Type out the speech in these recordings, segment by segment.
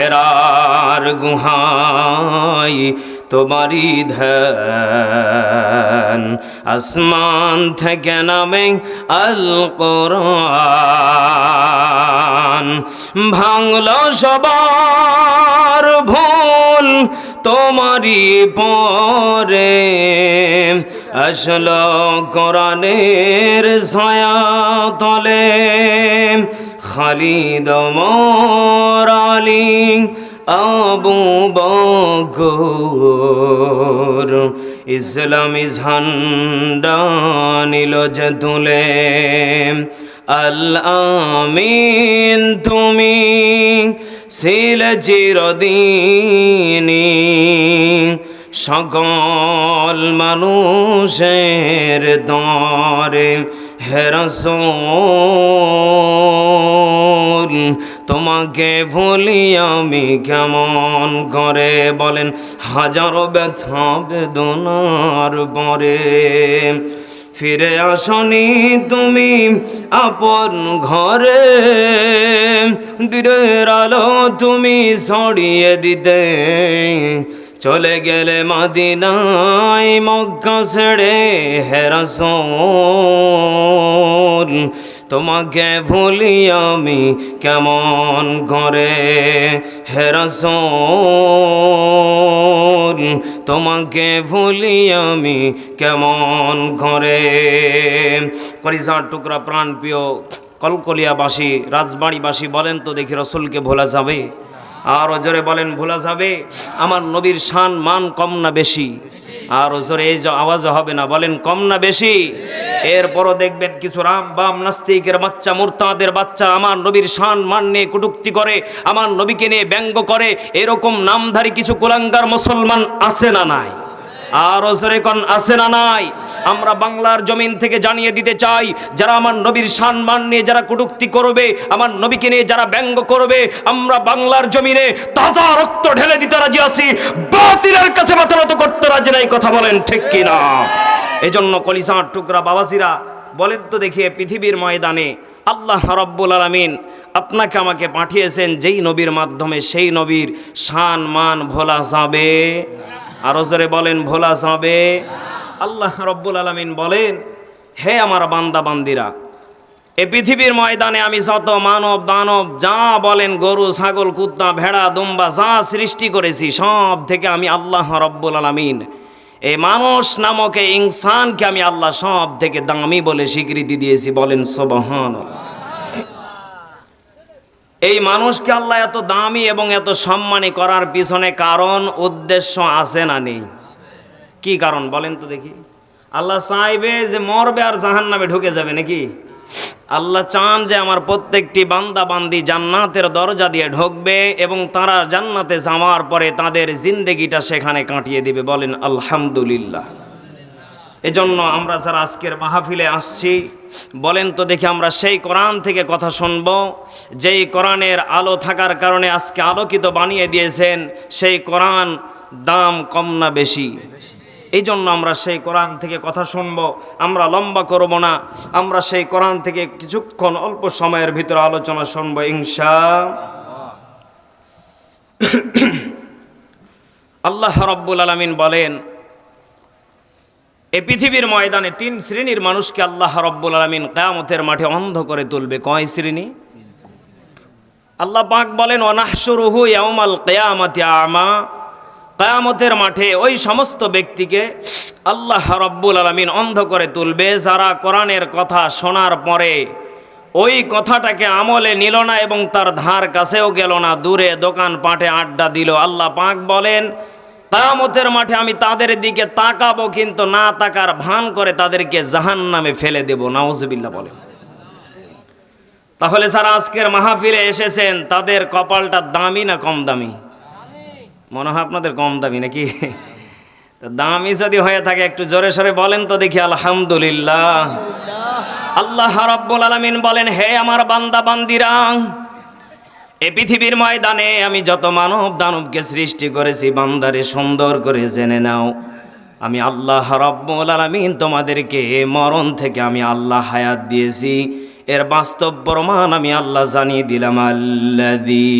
হেরার গুহাই তোমারি ধ্যান। আসমান থেকে নামে আল কোরআন ভাঙল সবার ভুল তোমারই পরে। আসল কোরআনের ছায়া তলে। খালিদ মোরালি আবু বগর ইসলামী ঝান্ডা নিল যে তুলে তুমি ছিল চিরদিনী সকল মানুষের দরে হেরসোল তোমাকে ভুলি আমি কেমন করে? বলেন, হাজারো ব্যথা বেদনার পরে। ফিরে আসনি তুমি আপন ঘরে। দিনের আলো তুমি ছড়িয়ে দিতে। চলে গেলে মাদিনায় মক্কা ছেড়ে হেরাসোল। তোমাকে ভুলি আমি কেমন করে হেরাসোল তোমাকে ভুলি আমি কেমন করে করিসার টুকরা প্রাণ প্রিয় কলকলিয়াবাসী, রাজবাড়িবাসী বলেন তো দেখি রসুলকে ভোলা যাবে? আর জোরে বলেন, ভোলা যাবে? আমার নবীর শান মান কম না বেশি? আর জোরে এই যে আওয়াজ হবে না, বলেন কম না বেশি? এরপরও দেখবেন কিছু রাম বাম নাস্তিকের বাচ্চা, মুরতাদের বাচ্চা আমার নবীর শান, মান নিয়ে কটুক্তি করে, আমার নবীকে নিয়ে ব্যঙ্গ করে, এরকম নামধারী কিছু কুলাঙ্গার মুসলমান আছে না নাই? আর জোরে কন, আছে না নাই? আমরা বাংলার জমিন থেকে জানিয়ে দিতে চাই, যারা আমার নবীর সম্মান নিয়ে যারা কটুক্তি করবে, আমার নবীকে নিয়ে যারা ব্যঙ্গ করবে, আমরা বাংলার জমিনে তাজা রক্ত ঢেলে দিতে রাজি আছি। বাতিলের কাছে মাথা নত করতে রাজি নাই, কথা বলেন ঠিক কিনা? এজন্য কলিসার টুকরা বাবাজিরা, বলেন তো দেখিয়ে পৃথিবীর ময়দানে আল্লাহ রব্বুল আলমিন আপনাকে আমাকে পাঠিয়েছেন যেই নবীর মাধ্যমে, সেই নবীর শান মান ভোলা যাবে। আরও জোরে বলেন, ভোলা যাবে। আল্লাহ রব্বুল আলমিন বলেন, হে আমার বান্দা বান্দিরা, এ পৃথিবীর ময়দানে আমি যত মানব দানব, যা বলেন গরু, ছাগল, কুত্তা, ভেড়া, দুম্বা, যা সৃষ্টি করেছি, সব থেকে আমি আল্লাহ রব্বুল আলমিন। এই মানুষ নামকে ইনসানকে আমি আল্লাহ সব থেকে দামি বলে স্বীকৃতি দিয়েছি, বলেন সবহান এই মানুষকে আল্লাহ এত দামি এবং এত সম্মানী করার পিছনে কারণ, উদ্দেশ্য আছে না নেই? কি কারণ বলেন তো দেখি। আল্লাহ চাইবে যে মরবে আর জাহান নামে ঢুকে যাবে নাকি? আল্লাহ চান যে আমার প্রত্যেকটি বান্দা বান্দি জান্নাতের দরজা দিয়ে ঢুকবে এবং তারা জান্নাতে যাওয়ার পরে তাদের জিন্দেগিটা সেখানে কাটিয়ে দিবে। বলেন, আলহামদুলিল্লাহ। এজন্য আমরা যারা আজকের মাহফিলে আসছি, বলেন তো দেখি আমরা সেই কোরআন থেকে কথা শুনব, যেই কোরআনের আলো থাকার কারণে আজকে আলোকিত বানিয়ে দিয়েছেন, সেই কোরআন দাম কম না বেশি। এই জন্য আমরা সেই কোরআন থেকে কথা শুনব, আমরা লম্বা করব না, আমরা সেই কোরআন থেকে কিছুক্ষণ অল্প সময়ের ভিতরে আলোচনা শুনব, ইনশা আল্লাহ রব্বুল আলমিন বলেন এই পৃথিবীর ময়দানে তিন শ্রেণির মানুষকে আল্লাহ রব্বুল আলমিন কেয়ামতের মাঠে অন্ধ করে তুলবে। কয় শ্রেণি? আল্লাহ পাক বলেন অনাহসুরুহু ইয়ামাল কেয়ামতি আমা। কেয়ামতের মাঠে ওই সমস্ত ব্যক্তিকে আল্লাহ রব্বুল আলমিন অন্ধ করে তুলবে। যারা কোরআনের কথা শোনার পরে ওই কথাটাকে আমলে নিল না এবং তার ধার কাছেও গেল না, দূরে দোকান পাটে আড্ডা দিল। আল্লাহ পাক বলেন কামতের মাঠে আমি তাদের দিকে তাকাবো, কিন্তু না তাকার ভান করে তাদেরকে জাহান নামে ফেলে দেব। নাউজবিল্লা বলে তাহলে স্যার আজকের মাহফিলে এসেছেন, তাদের কপালটা দামি না কম দামি? মনে হয় আপনাদের কম দামি নাকি? দামি যদি হয়ে থাকে, একটু জোরে সরে বলেন তো দেখি, আলহামদুলিল্লাহ। আল্লাহ রাব্বুল আলামিন বলেন, হে আমার বান্দা বান্দিরা এ পৃথিবীর ময়দানে আমি যত মানব দানবকে সৃষ্টি করেছি, বান্দারে সুন্দর করে জেনে নাও। আমি আল্লাহ রব্বুল আলামিন তোমাদেরকে মরণ থেকে আমি আল্লাহ হায়াত দিয়েছি। এর বাস্তব প্রমাণ আমি আল্লাহ জানিয়ে দিলাম আল্লাদি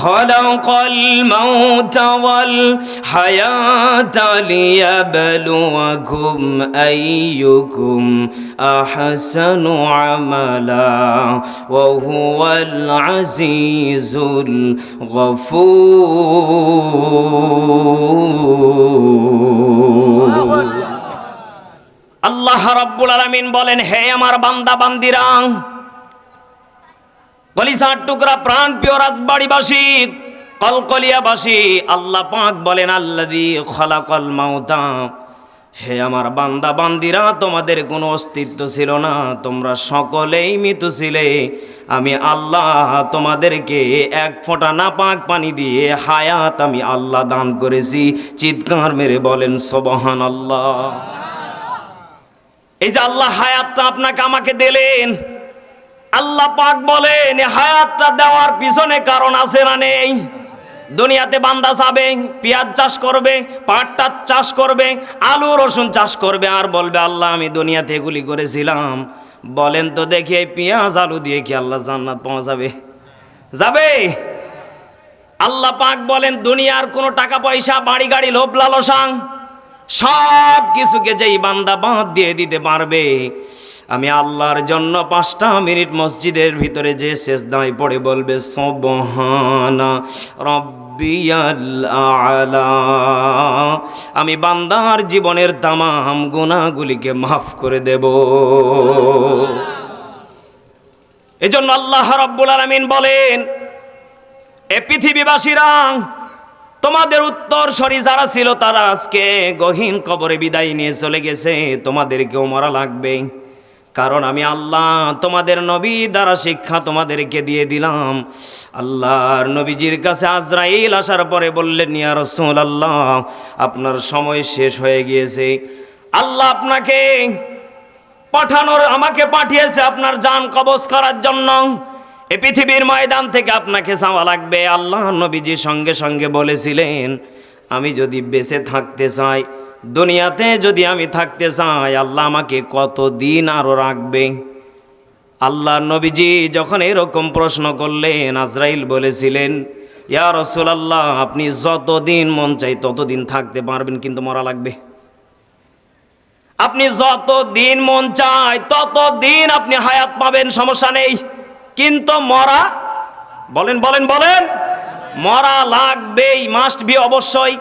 খলাকাল মাউতা ওয়াল হায়াতা লিয়াবলুয়াকুম আইয়ুকুম আহসানু আমালা ওয়া হুয়াল আজিজুল গফুর। আল্লাহ রাব্বুল আলামিন বলেন, হে আমার বান্দা, বান্দিরা কলিসার টুকরা প্রাণ প্রিয় রাজবাড়িবাসী, কলকলিয়াবাসী, আল্লাহ পাক বলেন আল্লাদি খলাকল মাউতা। হে আমার বান্দা, বান্দিরা, তোমাদের কোনো অস্তিত্ব ছিল না, তোমরা সকলেই মৃত ছিলে। আমি আল্লাহ তোমাদেরকে এক ফোঁটা না পাক পানি দিয়ে হায়াত আমি আল্লাহ দান করেছি। চিৎকার মেরে বলেন সবহান আল্লাহ এই যে আল্লাহ হায়াতটা আপনাকে আমাকে দিলেন। আল্লাহ পাক বলেন হায়াতটা দেওয়ার পিছনে কারণ আছে না নেই। দুনিয়াতে বান্দা যাবে পেঁয়াজ চাষ করবে, পাটটা চাষ করবে, আলু, রসুন চাষ করবে, আর বলবে, আল্লাহ, আমি দুনিয়াতে এগুলি করেছিলাম। বলেন তো দেখি এই পেঁয়াজ, আলু দিয়ে কি আল্লাহ জান্নাত পাওয়া যাবে? যাবে? আল্লাহ পাক বলেন, দুনিয়ার কোনো টাকা পয়সা, বাড়ি গাড়ি, লোভ লালসাং সব কিছুকে যেই বান্দা বাঁধ দিয়ে দিতে পারবে, আমি আল্লাহর জন্য পাঁচটা মিনিট মসজিদের ভিতরে যে শেষ দাঁড়িয়ে পড়ে বলবে, সবহানা আলা আমি বান্দার জীবনের তামাম গুণাগুলিকে মাফ করে দেব। এজন্য আল্লাহ রব্বুল আলামিন বলেন, এ পৃথিবীবাসীরা তোমাদের উত্তর সরি যারা ছিল তারা আজকে গহীন কবরে বিদায় নিয়ে চলে গেছে। তোমাদেরকেও মরা লাগবে। কারণ আমি আল্লাহ তোমাদের নবী দ্বারা শিক্ষা তোমাদেরকে দিয়ে দিলাম। আল্লাহর নবীজির কাছে আজরাইল আসার পরে বললেন, ইয়া রসুল আল্লাহ আপনার সময় শেষ হয়ে গিয়েছে। আল্লাহ আপনাকে পাঠানোর, আমাকে পাঠিয়েছে আপনার যান কবজ করার জন্য। এ পৃথিবীর ময়দান থেকে আপনাকে যাওয়া লাগবে। আল্লাহ নবীজি সঙ্গে সঙ্গে বলেছিলেন, আমি যদি বেঁচে থাকতে চাই, দুনিয়াতে যদি আমি থাকতে চাই, আল্লাহ আমাকে কত দিন আরও রাখবে? আল্লাহ নবীজি যখন এরকম প্রশ্ন করলেন, আজরাইল বলেছিলেন, ইয়া রসুলাল্লাহ, আপনি যতদিন মন চাই ততদিন থাকতে পারবেন, কিন্তু মরা লাগবে। আপনি যত দিন মন চায় তত দিন আপনি হায়াত পাবেন, সমস্যা নেই। কিন্তু মরা, বলেন বলেন বলেন, মরা লাগবেই মাস্ট বি অবশ্যই।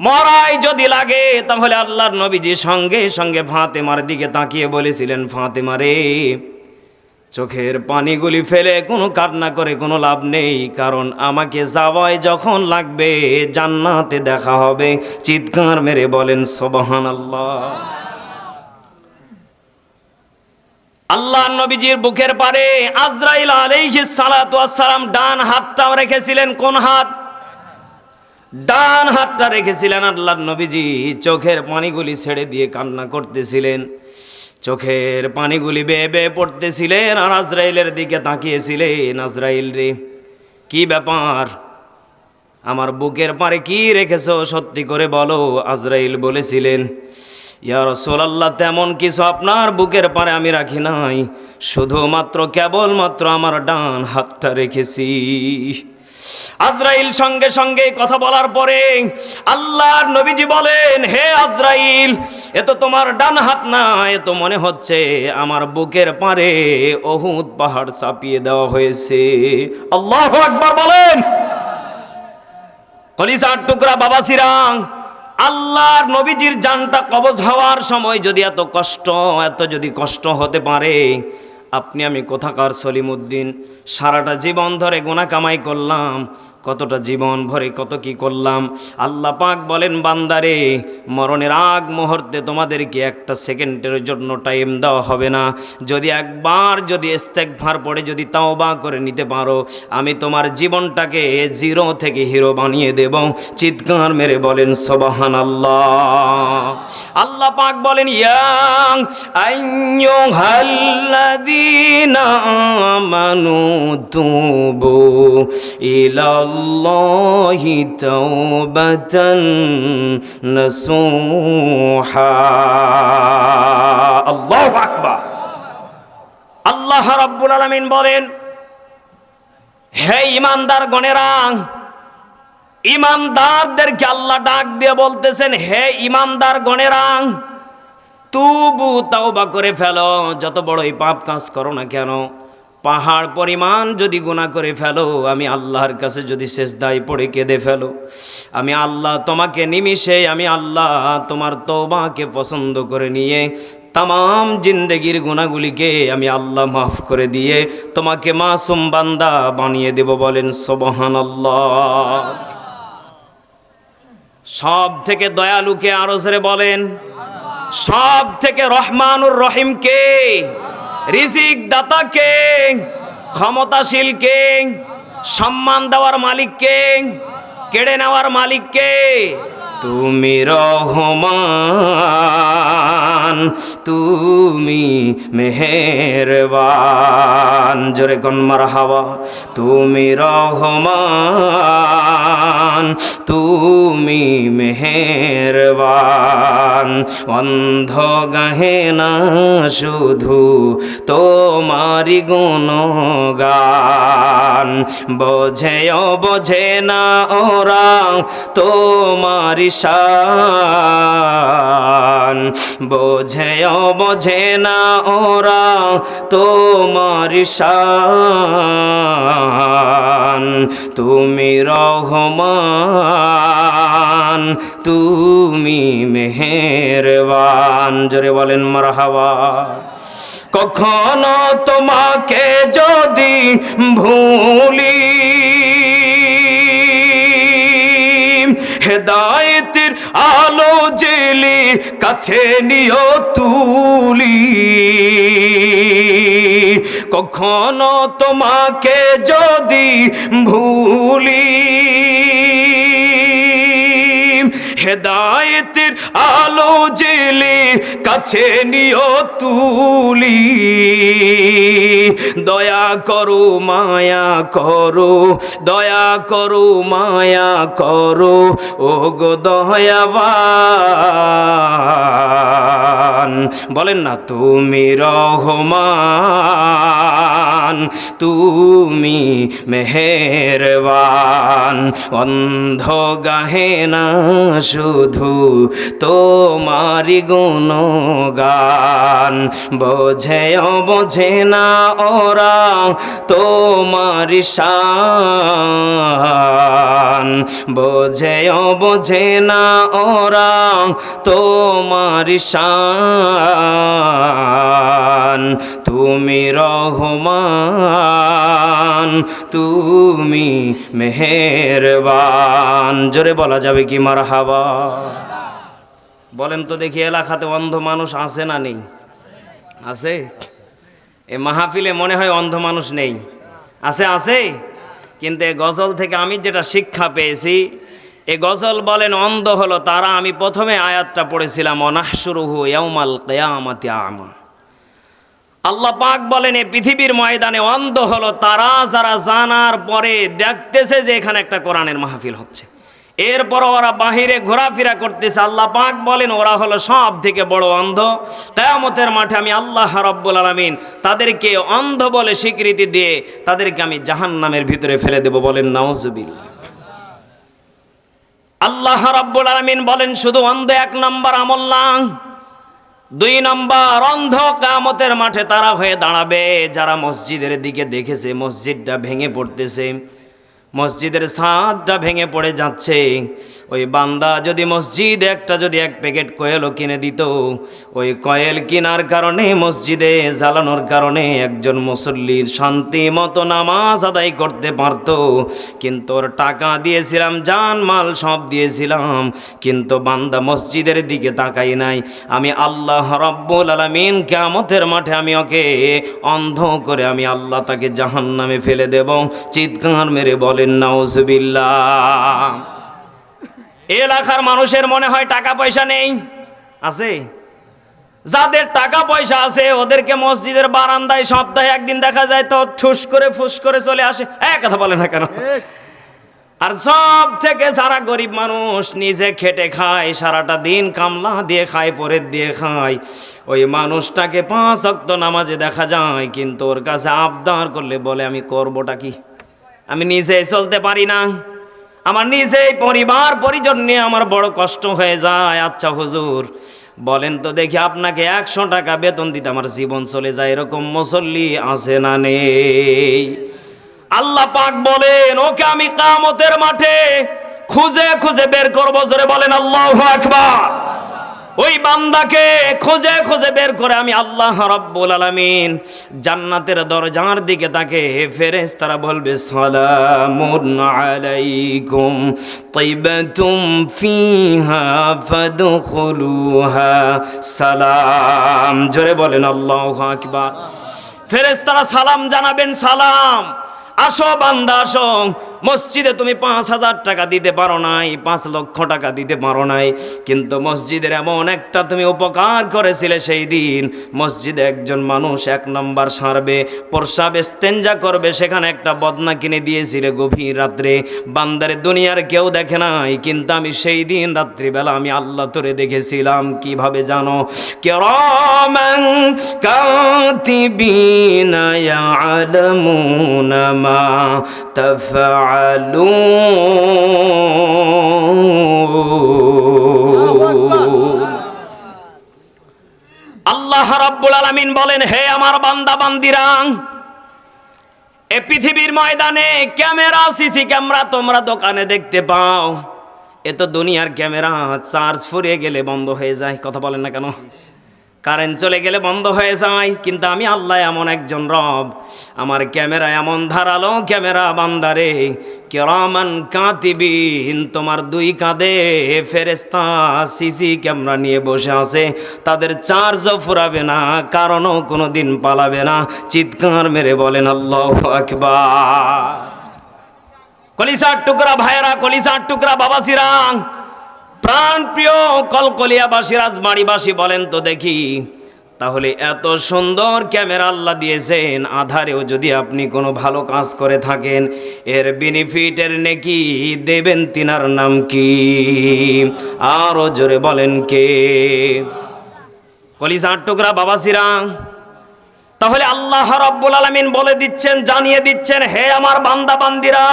মরাই যদি লাগে, তাহলে আল্লাহর নবীজি সঙ্গে সঙ্গে ফাতেমার দিকে তাকিয়ে বলেছিলেন ফাতেমারে চোখের পানিগুলি ফেলে কোনো কান্না করে কোনো লাভ নেই, কারণ আমাকে যাওয়ায় যখন লাগবে, জান্নাতে দেখা হবে। চিৎকার মেরে বলেন সবহান আল্লাহ আল্লাহ নবীজির বুকের পারে আজরাইল আলাইহিস সালাতু সালাম ডান হাতটা রেখেছিলেন, কোন হাত? ডান হাতটা রেখেছিলেন আল্লাহ নবীজি, চোখের পানিগুলি ছেড়ে দিয়ে কান্না করতেছিলেন, চোখের পানিগুলি বেয়ে বেয়ে পড়তেছিলেন আর আজরাইলের দিকে তাকিয়েছিলেন, আজরাইল রে, কি ব্যাপার? আমার বুকের পারে কি রেখেছো? সত্যি করে বলো, আজরাইল বলেছিলেন ইয়া রসোলাল্লাহ, তেমন কিছু আপনার বুকের পারে আমি রাখি নাই। শুধুমাত্র কেবলমাত্র আমার ডান হাতটা রেখেছি। আজরাইল সঙ্গে সঙ্গে কথা বলার পরে আল্লাহর নবীজি বলেন, হে আজরাইল, এ তো তোমার ডান হাত না, এ তো মনে হচ্ছে আমার বুকের পারে অহুদ পাহাড় চাপিয়ে দেওয়া হয়েছে। আল্লাহ একবার বলেন। কলিজার টুকরা বাবা সিরাং আল্লাহর নবীজির জানটা কবজ হওয়ার সময় যদি এত কষ্ট, এত যদি কষ্ট হতে পারে, আপনি আমি কোথাকার সলিমুদ্দিন? সারাটা জীবন ধরে গোনা কামাই করলাম কতটা জীবন ভরে কত কি করলাম। আল্লাহ পাক বলেন, বান্দারে, মরণের আগ মুহূর্তে তোমাদেরকে একটা সেকেন্ডের জন্য টাইম দেওয়া হবে না। যদি একবার যদি ইস্তেকভার পড়ে, যদি তাওবা করে নিতে পারো, আমি তোমার জীবনটাকে জিরো থেকে হিরো বানিয়ে দেব। চিৎকার মেরে বলেন সবাহান আল্লাহ আল্লাহ পাক বলেন, ইয়াং আইয়ুহাল্লাযীনা তুবু ইলাল্লাহি তাওবাতান নাসুহা। আল্লাহু আকবার। আল্লাহ রাব্বুল আলামিন বলেন, হে ইমানদার গণেরা ইমানদারদেরকে আল্লাহ ডাক দিয়ে বলতেছেন, হে ইমানদার গণেরা তুবু, তাওবা করে ফেলো। যত বড়ই পাপ কাজ করো না কেন পাহাড় পরিমাণ যদি গুণা করে ফেলো, আমি আল্লাহর কাছে যদি শেষ দায় পড়ে কেঁদে ফেলো, আমি আল্লাহ তোমাকে নিমিষে, আমি আল্লাহ তোমার তৌবাকে পছন্দ করে নিয়ে তাম জিন্দগির গুণাগুলিকে আমি আল্লাহ মাফ করে দিয়ে তোমাকে মাসুম বান্দা বানিয়ে দেব বলেন সবহান আল্লাহ সব থেকে দয়ালুকে আরও বলেন, সব থেকে রহমানুর রহিম কে রিজিক দাতা কে? ক্ষমতাশীল কে? সম্মান দেওয়ার মালিক কে? কেড়ে নেওয়ার মালিক কে? তুমি রহমান, তুমি মেহেরবান। জোরে কন্মার হাওয়া তুমি রহমান, তুমি মেহেরবান। অন্ধ গাহে না শুধু তোমারি গুণগান। বোঝেও বোঝে না ওরা তোমারি শান বোঝেও বোঝে না ওরা তোমারি শান তুমি রহমান, তুমি মেহেরবান। জোরে বলেন মারহাবা। কখনো তোমাকে যদি ভুলি হেদায়েতের আলো জেলে কাছে নিও তুলি। কখনো তোমাকে যদি ভুলি হেদায়েতের আলো জেলে কাছে নিও তুলি। দয়া করো, মায়া করো, দয়া করো, মায়া করো ও গো দয়াবান। বলেন না, তুমি রহমান, তুমি মেহেরবান। অন্ধ গাহে না, শুধু তোমারি গুণগান বোঝে বোঝে না ওরা তোমারি শান। বোঝে বোঝে না ওরা তোমারি শান। তুমি রহমান, তুমি মেহেরবান। জোরে বলা যাবে কি মার হাবা বলেন তো দেখি এলাকাতে অন্ধ মানুষ আছে না নেই? আছে? এ মাহফিলে মনে হয় অন্ধ মানুষ নেই। আছে আছে? কিন্তু এ গজল থেকে আমি যেটা শিক্ষা পেয়েছি, এ গজল বলেন অন্ধ হলো তারা। আমি প্রথমে আয়াতটা পড়েছিলাম, অনাহসুরুহু ইয়াউমাল কিয়ামাতি আমা আল্লাহ পাক বলেন, এ পৃথিবীর ময়দানে অন্ধ হলো তারা যারা জানার পরে দেখতেছে যে এখানে একটা কোরআনের মাহফিল হচ্ছে। এরপর ওরা বাহিরে ঘোরাফেরা করতেছে। আল্লাহ পাক বলেন, ওরা হলো সব থেকে বড় অন্ধ। কেয়ামতের মাঠে আমি আল্লাহ রব্বুল আলমিন তাদেরকে অন্ধ বলে স্বীকৃতি দিয়ে তাদেরকে আমি জাহান্নামের ভিতরে ফেলে দেব বলেন, নাউজুবিল্লাহ। আল্লাহ রব্বুল আলমিন বলেন, শুধু অন্ধ এক নম্বর আমল না, দুই নম্বর অন্ধ কামতের মাঠে তারা হয়ে দাঁড়াবে। যারা মসজিদের দিকে দেখেছে, মসজিদটা ভেঙে পড়তেছে। মসজিদের ছাদটা ভেঙে পড়ে যাচ্ছে। ওই বান্দা যদি মসজিদ একটা যদি এক প্যাকেট কয়েলও কিনে দিত, ওই কয়েল কেনার কারণে, মসজিদে জ্বালানোর কারণে একজন মুসল্লির শান্তি মতো নামাজ আদায় করতে পারত। কিন্তু ওর টাকা দিয়েছিলাম, জান, মাল সব দিয়েছিলাম, কিন্তু বান্দা মসজিদের দিকে তাকাই নাই। আমি আল্লাহ রব্বুল আলমিন কেমতের মাঠে আমি ওকে অন্ধ করে আমি আল্লাহ তাকে জাহান নামে ফেলে দেব, চিৎকার মেরে বলেন এলাকার মানুষের মনে হয় টাকা পয়সা নেই। আছে? যাদের টাকা পয়সা আছে, ওদেরকে মসজিদের বারান্দায় সপ্তাহে একদিন দেখা যায় তো ঠুস করে ফুস করে চলে আসে। এক কথা বলে না কেন? আর সব থেকে যারা গরিব মানুষ, নিজে খেটে খায়, সারাটা দিন কামলা দিয়ে খায়, পরের দিয়ে খায়। ওই মানুষটাকে পাঁচ অক্ত নামাজে দেখা যায়, কিন্তু ওর কাছে আবদার করলে বলে, আমি করবোটা কি? আমি নিজে চলতে পারি না। আমার নিজেই পরিবার, পরিজন নিয়ে আমার বড় কষ্ট হয়ে যায়। আচ্ছা হুজুর, বলেন তো দেখি আপনাকে একশো টাকা বেতন দিতে আমার জীবন চলে যায়, এরকম মুসল্লি আছে না নেই? আল্লাহ পাক বলেন, ওকে আমি কামতের মাঠে খুঁজে খুঁজে বের করব। জোরে বলেন, আল্লাহ আকবার। ওই বান্দাকে খোঁজে খোঁজে বের করে আমি আল্লাহ রাব্বুল আলামিন জান্নাতের দরজার দিকে তাকে ফেরেস তারা বলবে, সালামুন আলাইকুম, তাইবাতুম ফিহা ফাদখুলুহা। সালাম, জোরে বলেন, আল্লাহু আকবার। ফেরেশতারা সালাম জানাবেন, সালাম, আসো বান্দা, আসো। মসজিদে তুমি পাঁচ হাজার টাকা দিতে পারো নাই, পাঁচ লক্ষ টাকা দিতে পারো নাই। কিন্তু মসজিদের এমন একটা তুমি উপকার করেছিলে সেই দিন, মসজিদে একজন মানুষ এক নম্বর সারবে, প্রসাব স্তেঞ্জা করবে, সেখানে একটা বদনা কিনে দিয়েছিলে গভীর রাত্রে। বান্দারে দুনিয়ার কেউ দেখে নাই, কিন্তু আমি সেই দিন রাত্রিবেলা আমি আল্লাহ তোরে দেখেছিলাম, কীভাবে জানো? কেরমান কাতিবিনা ইয়ালামুনা মা তাফআলুন আল্লাহ রাব্বুল আলামিন বলেন, হে আমার বান্দা, বান্দিরা, এ পৃথিবীর ময়দানে ক্যামেরা, সিসি ক্যামেরা তোমরা দোকানে দেখতে পাও। এ তো দুনিয়ার ক্যামেরা, চার্জ ফুরিয়ে গেলে বন্ধ হয়ে যায়, কথা বলেন না কেন? কারেন্ট চলে গেলে বন্ধ হয়ে যায়। কিন্তু আমি আল্লাহ এমন একজন রব। আমার ক্যামেরা এমন ধারালো ক্যামেরা বান্দারে, কেরামান কাতিবিন, তোমার দুই কাঁধে ফেরেস্তা সিসি ক্যামেরা নিয়ে বসে আছে। তাদের চার্জও ফুরাবে না, কারণও কোনো দিন পালাবে না। চিৎকার মেরে বলেন, আল্লাহ আকবার। কলিসার টুকরা ভাইয়েরা কলিসার টুকরা বাবাসিরাং প্রাণ প্রিয় কলকলিয়াবাসী, রাজবাড়িবাসী বলেন তো দেখি, তাহলে এত সুন্দর ক্যামেরা আল্লাহ দিয়েছেন, আধারেও যদি আপনি কোনো ভালো কাজ করে থাকেন, এর বেনিফিটের নেকি দেবেন তিনার নাম কি? আরও জোরে বলেন কে? কলিসার টুকরা বাবাসিরা, তাহলে আল্লাহ রব্বুল আলমিন বলে দিচ্ছেন, জানিয়ে দিচ্ছেন, হে আমার বান্দা বান্দিরা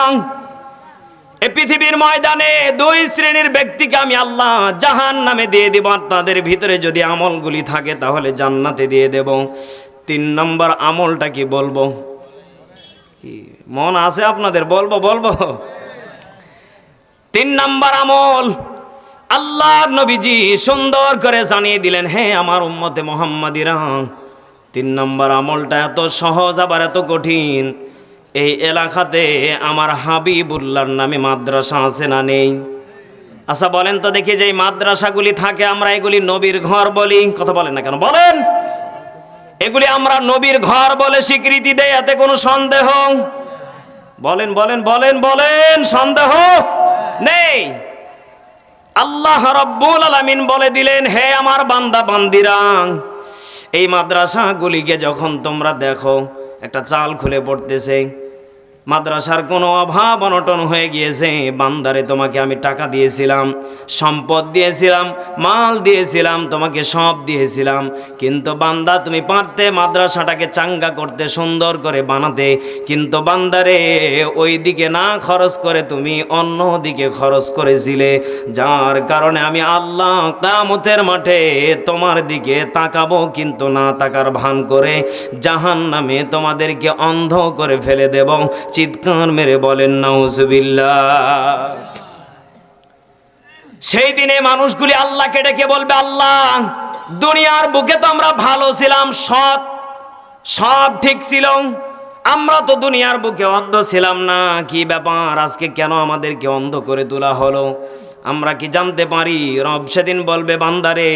পৃথিবীর ময়দানে দুই শ্রেণির ব্যক্তিকে আমি আল্লাহ জাহান নামে দিয়ে দেব আপনাদের ভিতরে যদি আমলগুলি থাকে তাহলে জান্নাতে দিয়ে দেব। তিন নম্বর আমলটা কি বলব? কি মন আছে আপনাদের? বলব বলব। তিন নম্বর আমল, আল্লাহ নবীজি সুন্দর করে জানিয়ে দিলেন হ্যাঁ আমার উম্মতে মোহাম্মদিরা, তিন নম্বর আমলটা এত সহজ আবার এত কঠিন। এই এলাকাতে আমার হাবিবুল্লাহর নামে মাদ্রাসা আছে না নেই? আচ্ছা বলেন তো দেখি যে এই মাদ্রাসাগুলি থাকে, আমরা এগুলি নবীর ঘর বলি। কথা বলেন না কেন? বলেন! এগুলি আমরা নবীর ঘর বলে স্বীকৃতি দেয়, এতে কোনো সন্দেহ? বলেন বলেন বলেন বলেন, সন্দেহ নেই? আল্লাহ রব্বুল আলামিন বলে দিলেন, হে আমার বান্দা, বান্দিরা, এই মাদ্রাসাগুলিকে যখন তোমরা দেখো, একটা চাল খুলে পড়তেছে মাদ্রাসার কোনো অভাব অনটন হয়ে গিয়েছে। বান্দারে, তোমাকে আমি টাকা দিয়েছিলাম, সম্পদ দিয়েছিলাম, মাল দিয়েছিলাম, তোমাকে সব দিয়েছিলাম। কিন্তু বান্দা, তুমি পারতে মাদ্রাসাটাকে চাঙ্গা করতে, সুন্দর করে বানাতে। কিন্তু বান্দারে ওই দিকে না খরচ করে তুমি অন্য দিকে খরচ করেছিলে। যার কারণে আমি আল্লাহ কামতের মাঠে তোমার দিকে তাকাবো, কিন্তু না তাকার ভান করে জাহান নামে তোমাদেরকে অন্ধ করে ফেলে দেব। চিৎকার মেরে বলেন, নাউজুবিল্লাহ। সেই দিনে মানুষগুলি আল্লাহকে ডেকে বলবে, আল্লাহ, দুনিয়ার বুকে তো আমরা ভালো ছিলাম, সৎ, সব ঠিক ছিল। আমরা তো দুনিয়ার বুকে অন্ধ ছিলাম না। কি ব্যাপার? আজকে কেন আমাদেরকে অন্ধ করে তোলা হলো? আমরা কি জানতে পারি? রব সেদিন বলবে, বান্দারে,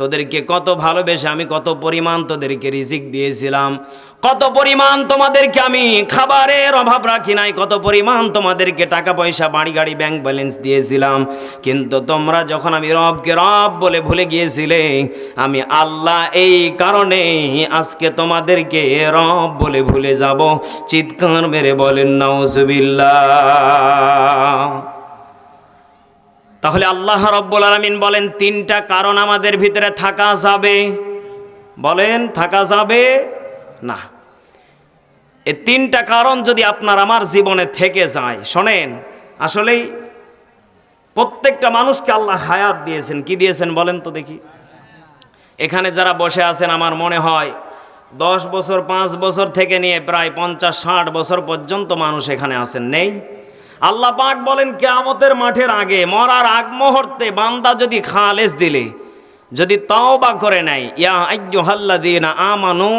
তোদেরকে কত ভালোবেসে আমি কত পরিমাণ তোদেরকে রিজিক দিয়েছিলাম। কত পরিমাণ তোমাদেরকে আমি খাবারের অভাব রাখি নাই, কত পরিমাণ তোমাদেরকে টাকা পয়সা, বাড়ি গাড়ি ব্যাংক ব্যালেন্স দিয়েছিলাম। কিন্তু তোমরা যখন আমি রবকে রব বলে ভুলে গিয়েছিলে, আমি আল্লাহ এই কারণে আজকে তোমাদেরকে রব বলে ভুলে যাব। চিৎকার মেরে বলেন, নাউজুবিল্লাহ। তাহলে আল্লাহ রব্বুল আলমিন বলেন, তিনটা কারণ আমাদের ভিতরে থাকা যাবে। বলেন, থাকা যাবে? না। এই তিনটা কারণ যদি আপনার আমার জীবনে থেকে যায়, শোনেন, আসলেই প্রত্যেকটা মানুষকে আল্লাহ হায়াত দিয়েছেন। কি দিয়েছেন বলেন তো দেখি। এখানে যারা বসে আছেন, আমার মনে হয় দশ বছর, পাঁচ বছর থেকে নিয়ে প্রায় পঞ্চাশ, ষাট বছর পর্যন্ত মানুষ এখানে আছেন। নেই? আল্লাহ পাক বলেন, কেয়ামতের মাঠের আগে মরার আগ মুহূর্তে বান্দা যদি খালেস দিলে, যদি তাও বা করে নাই ইয়া আইয়ুহাল্লাযীনা আমানু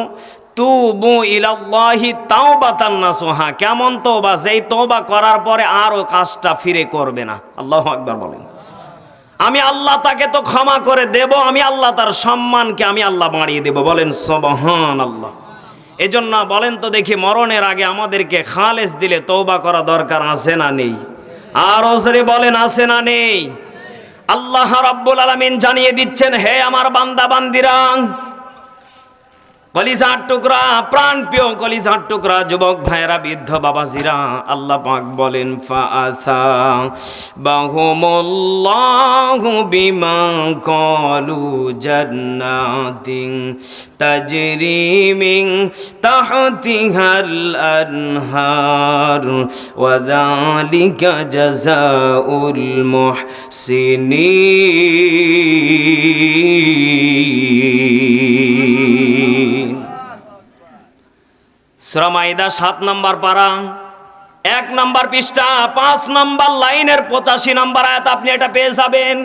তুবু ইলাল্লাহি তাওবাতান নাসুহা। কেমন তওবা? যেই তওবা করার পরে আরও কাজটা ফিরে করবে না। আল্লাহু আকবার বলেন। আমি আল্লাহ তাকে তো ক্ষমা করে দেব, আমি আল্লাহ তার সম্মানকে আমি আল্লাহ বাড়িয়ে দেব। বলেন সবহান আল্লাহ এজন্য বলেন তো দেখি মরণের আগে আমাদেরকে খালেস দিলে তৌবা করা দরকার আছে না নেই? আর ওসরে বলেন আছে না নেই? আল্লাহ রাব্বুল আলামিন জানিয়ে দিচ্ছেন, হে আমার বান্দা বান্দিরা কলিজার টুকরা প্রাণ প্রিয় কলিজার টুকরা, যুবক ভাইরা বৃদ্ধ বাবা বাবাজিরা, আল্লাহ পাক বলেন, ফাআসা বাহুমুল্লাহু বিমা কলু জান্নাতিন তাজরি মিন তাহতিহাল আনহার ওয়া যালিকা জাযাউল মুহসিনিন। শ্রমাইদা সাত নম্বর পারা, এক নম্বর পৃষ্ঠা, পাঁচ নম্বর লাইনের পঁচাশি নম্বর আয়াত আপনি এটা পেয়ে যাবেন।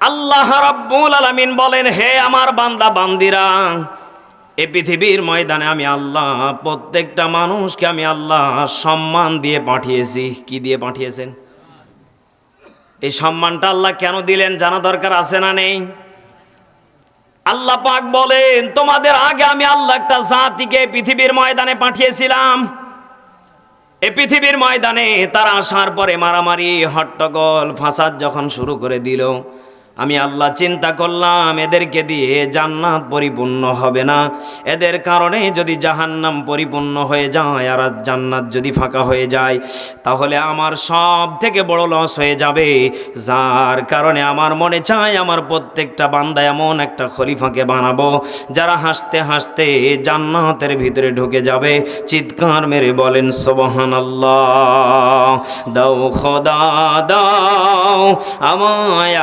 আল্লাহ রাব্বুল আলামিন বলেন, হে আমার বান্দা, বান্দিরা, এ পৃথিবীর ময়দানে আমি আল্লাহ, প্রত্যেকটা মানুষকে আমি আল্লাহ সম্মান দিয়ে পাঠিয়েছি। কি দিয়ে পাঠিয়েছেন? এই সম্মানটা আল্লাহ কেন দিলেন জানা দরকার আছে না নেই? আল্লাহ পাক বলেন, তোমাদের আগে আমি আল্লাহ একটা জাতিকে পৃথিবীর ময়দানে পাঠিয়েছিলাম। এ পৃথিবীর ময়দানে তারা আসার পরে মারামারি, হট্টগোল, ফাসাদ যখন শুরু করে দিল আমি আল্লাহ চিন্তা করলাম, এদেরকে দিয়ে জান্নাত পরিপূর্ণ হবে না। এদের কারণে যদি জাহান্নাম পরিপূর্ণ হয়ে যায় আর জান্নাত যদি ফাঁকা হয়ে যায়, তাহলে আমার সব থেকে বড় লস হয়ে যাবে। যার কারণে আমার মনে চায় আমার প্রত্যেকটা বান্দা এমন একটা খলিফাকে বানাবো, যারা হাসতে হাসতে জান্নাতের ভিতরে ঢুকে যাবে। চিৎকার মেরে বলেন সোবহান আল্লাহ দাও খোদা, দাও আমায়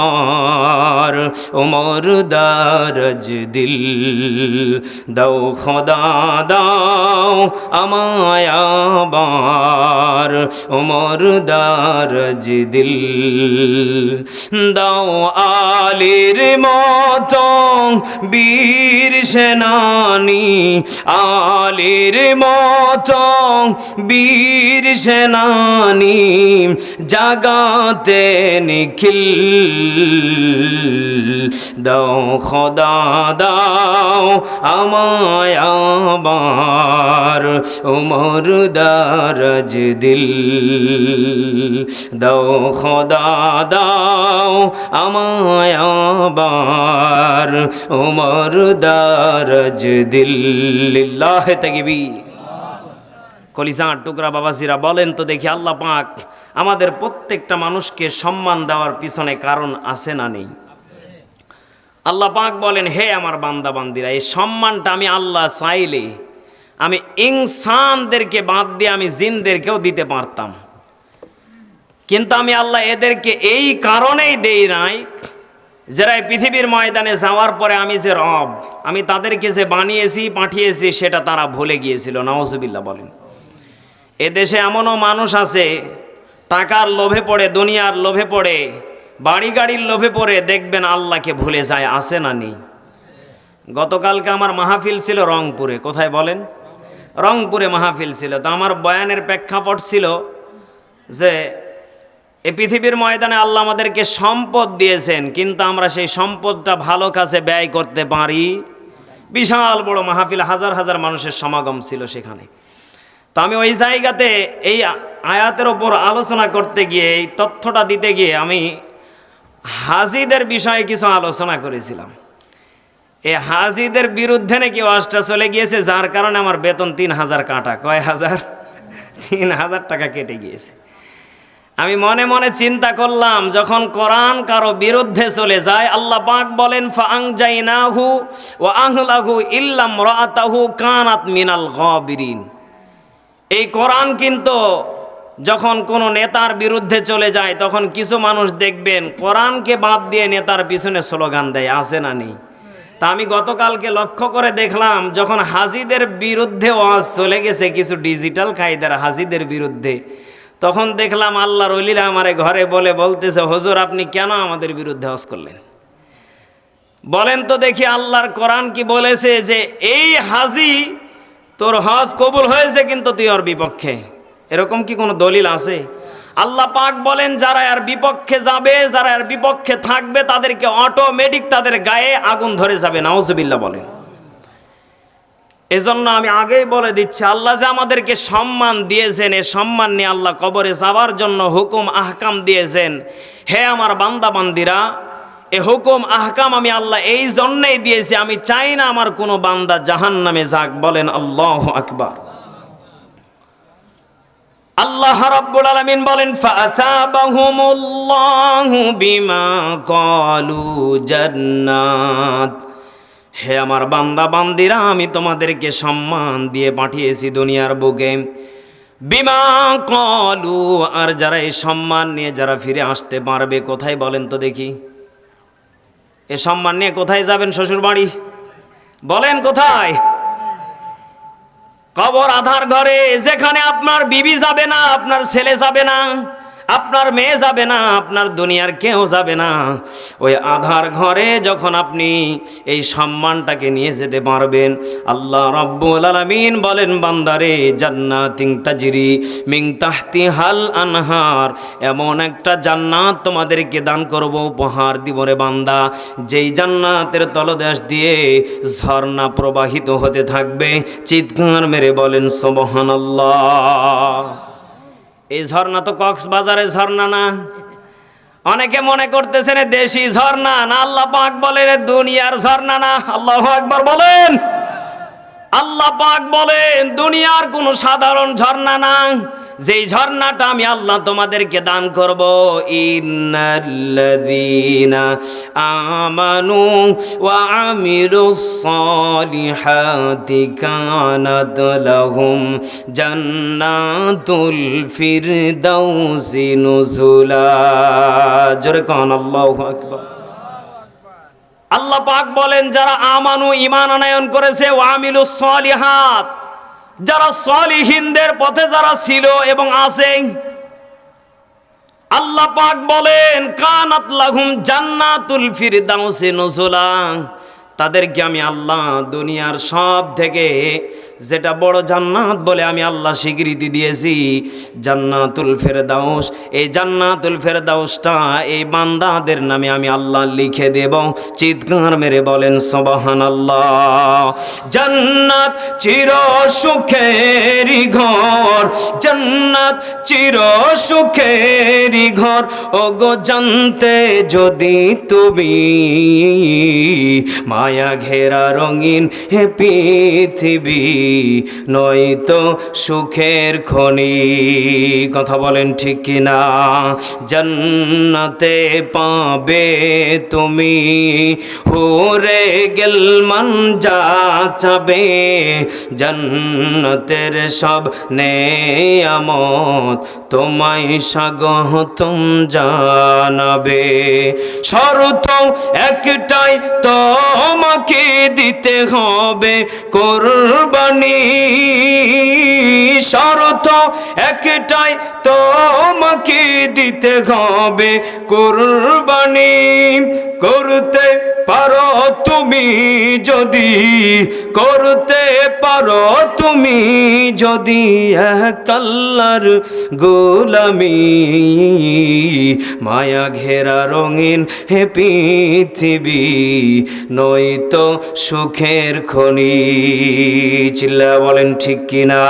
আবার উমর দারজ দিল। দাও খোদা, দাও আমায় আবার উমর দারজ দিল। দাও আলির মতো বীর সেনানি, আলির মতো বীর সেনানি, জাগাতে নিখিল। দাও, খোদা দাও আমায় আবার উমর দারজ দিল। দাও, খোদা দাও আমায় আবার উমর দারজ দিল। লিল্লাহ তাকবীর। কলিজার টুকরা বাবাজিরা বলেন তো দেখি আল্লাহ পাক আমাদের প্রত্যেকটা মানুষকে সম্মান দেওয়ার পিছনে কারণ আছে না নেই? আল্লাহ পাক বলেন, হে আমার বান্দা বান্দিরা এই সম্মানটা আমি আল্লাহ চাইলে আমি ইনসানদেরকে বাদ দিয়ে আমি জিনদেরকেও দিতে পারতাম। কিন্তু আমি আল্লাহ এদেরকে এই কারণেই দেই নাই যারা এই পৃথিবীর ময়দানে যাওয়ার পরে আমি যে রব, আমি তাদেরকে যে বানিয়েছি, পাঠিয়েছি, সেটা তারা ভুলে গিয়েছিল। নওয়াজবিল্লা বলেন। এ দেশে এমনও মানুষ আছে, টাকার লোভে পড়ে, দুনিয়ার লোভে পড়ে বাড়ি গাড়ির লোভে পড়ে, দেখবেন আল্লাহকে ভুলে যায় আসে না নেই। গতকালকে আমার মাহফিল ছিল রংপুরে, কোথায় বলেন? রংপুরে মাহফিল ছিল। তো আমার বয়ানের প্রেক্ষাপট ছিল যে, এ পৃথিবীর ময়দানে আল্লাহ আমাদেরকে সম্পদ দিয়েছেন, কিন্তু আমরা সেই সম্পদটা ভালো কাজে ব্যয় করতে পারি। বিশাল বড় মাহফিল, হাজার হাজার মানুষের সমাগম ছিল সেখানে। তো আমি ওই জায়গাতে এই আয়াতের ওপর আলোচনা করতে গিয়ে, এই তথ্যটা দিতে গিয়ে আমি হাজিদের বিষয়ে কিছু আলোচনা করেছিলাম। এই হাজিদের বিরুদ্ধে নাকি ওয়াজটা চলে গিয়েছে, যার কারণে আমার বেতন তিন হাজার কাটা, কয় হাজার? তিন হাজার টাকা কেটে গিয়েছে। আমি মনে মনে চিন্তা করলাম, যখন কোরআন কারও বিরুদ্ধে চলে যায়, আল্লাহ পাক বলেন ফাং জাইনাহু ও আহলাহু ইল্লাম রাতাহু কানাত মিনাল গাবিরিন। এই কোরআন কিন্তু যখন কোনো নেতার বিরুদ্ধে চলে যায়, তখন কিছু মানুষ দেখবেন কোরআনকে বাদ দিয়ে নেতার পিছনে স্লোগান দেয়, আছে না নেই? তা আমি গতকালকে লক্ষ্য করে দেখলাম, যখন হাজিদের বিরুদ্ধে ওয়াজ চলে গেছে, কিছু ডিজিটাল কায়দার হাজিদের বিরুদ্ধে, তখন দেখলাম আল্লাহর অলিরা আমারে ঘরে বলে, বলতেছে, হজুর, আপনি কেন আমাদের বিরুদ্ধে হজ করলেন? বলেন তো দেখি আল্লাহর কোরআন কি বলেছে যে, এই হাজি তোর হজ কবুল হয়েছে কিন্তু তুই ওর বিপক্ষে। এরকম কি কোনো দলিল আছে? আল্লাহ পাক বলেন, যারা এর বিপক্ষে যাবে, যারা এর বিপক্ষে থাকবে, তাদেরকে অটোমেটিক তাদের গায়ে আগুন ধরে যাবে, নাউজুবিল্লাহ বলেন। এজন্য আমি আগেই বলে দিচ্ছি, আল্লাহ যে আমাদেরকে সম্মান দিয়েছেন, এ সম্মান নিয়ে আল্লাহ কবরে যাওয়ার জন্য হুকুম, আহকাম দিয়েছেন। হে আমার বান্দা বান্দিরা এ হুকুম, আহকাম আমি আল্লাহ এই জন্যই দিয়েছি, আমি চাই না আমার কোনো বান্দা জাহান নামে যাক। বলেন, আল্লাহ আকবার। আল্লাহ রাব্বুল আলামিন বলেন বিমা জান্নাত। হে আমার বান্দা, বান্দিরা, আমি তোমাদেরকে সম্মান দিয়ে পাঠিয়েছি দুনিয়ার বুকে। বিমা কলু আর যারা এই সম্মান নিয়ে যারা ফিরে আসতে পারবে, কোথায় বলেন তো দেখি। এ সম্মান নিয়ে কোথায় যাবেন শ্বশুর বাড়ি বলেন কোথায়? কবর আধার ঘরে, যেখানে আপনার বিবি যাবে না, আপনার ছেলে যাবে না। আপনার মেয়ে যাবে না, আপনার দুনিয়ার কেউ যাবে না। ওই আধার ঘরে যখন আপনি এই সম্মানটাকে নিয়ে যেতে পারবেন, আল্লাহ রব্বুল আলামিন বলেন, বান্দারে জান্নাতিং তাজরি মিং তাহতি হাল আনহার, এমন একটা জান্নাত তোমাদেরকে দান করব, উপহার দিব রে বান্দা। যেই জান্নাতের তলদেশ দিয়ে ঝর্ণা প্রবাহিত হতে থাকবে, চিৎকার মেরে বলেন, সুবহানাল্লাহ। এই ঝর্ণা তো কক্সবাজারের ঝর্ণা না। অনেকে মনে করতেছেন দেশি ঝর্ণা না, আল্লাহ পাক বলেন দুনিয়ার ঝর্ণা না। আল্লাহ একবার বলেন। আল্লাহ পাক বলেন, দুনিয়ার কোনো সাধারণ ঝর্ণা না। যেই ঝর্ণাটা আমি আল্লাহ তোমাদেরকে দান করব আমানু ওয়া আমিলুস সালিহাতি কানাত লাহুম আল্লাহু পাক বলেন, যারা আমানু ইমান আনায়ন করেছে ওয়ামিলু সলিহাত যারা সলিহিনদের পথে যারা ছিল এবং আছে, আল্লাহ পাক বলেন, কানাত লাহুম জান্নাতুল ফিরদাউসে নুজুলা। তাদেরকে আমি আল্লাহ দুনিয়ার সব থেকে যেটা বড় জান্নাত বলে আমি আল্লাহ স্বীকৃতি দিয়েছি। জান্নাতুল ফেরদাউস, এই জান্নাতুল ফেরদাউসটা এই বান্দাদের নামে আমি আল্লাহ লিখে দেব। চিৎকার মেরে বলেন সবাহান আল্লাহ জান্নাত চির সুখেরি ঘর, জান্নাত চির সুখেরি ঘর। ও গো জানতে যদি তুমি মায়া ঘেরা রঙিন হে পৃথিবী নয়তো সুখের খনি। কথা বলেন ঠিক কিনা? জান্নাতে পাবে তুমি। হুরে গেলমান যা চাবে। জান্নাতের সব নেয়ামত তোমায় স্বাগতম জানাবে। শরত একটাই, তোমাকে দিতে হবে কোরবানি। শরত একটাই তোমাকে দিতে হবে কোরবানি করতে পারো তুমি যদি, করতে পারো তুমি যদি কাল্লার গোলামি। মায়া ঘেরা রঙিন হে পৃথিবী, নয়তো সুখের খনি চিল্লা বলেন ঠিক কিনা?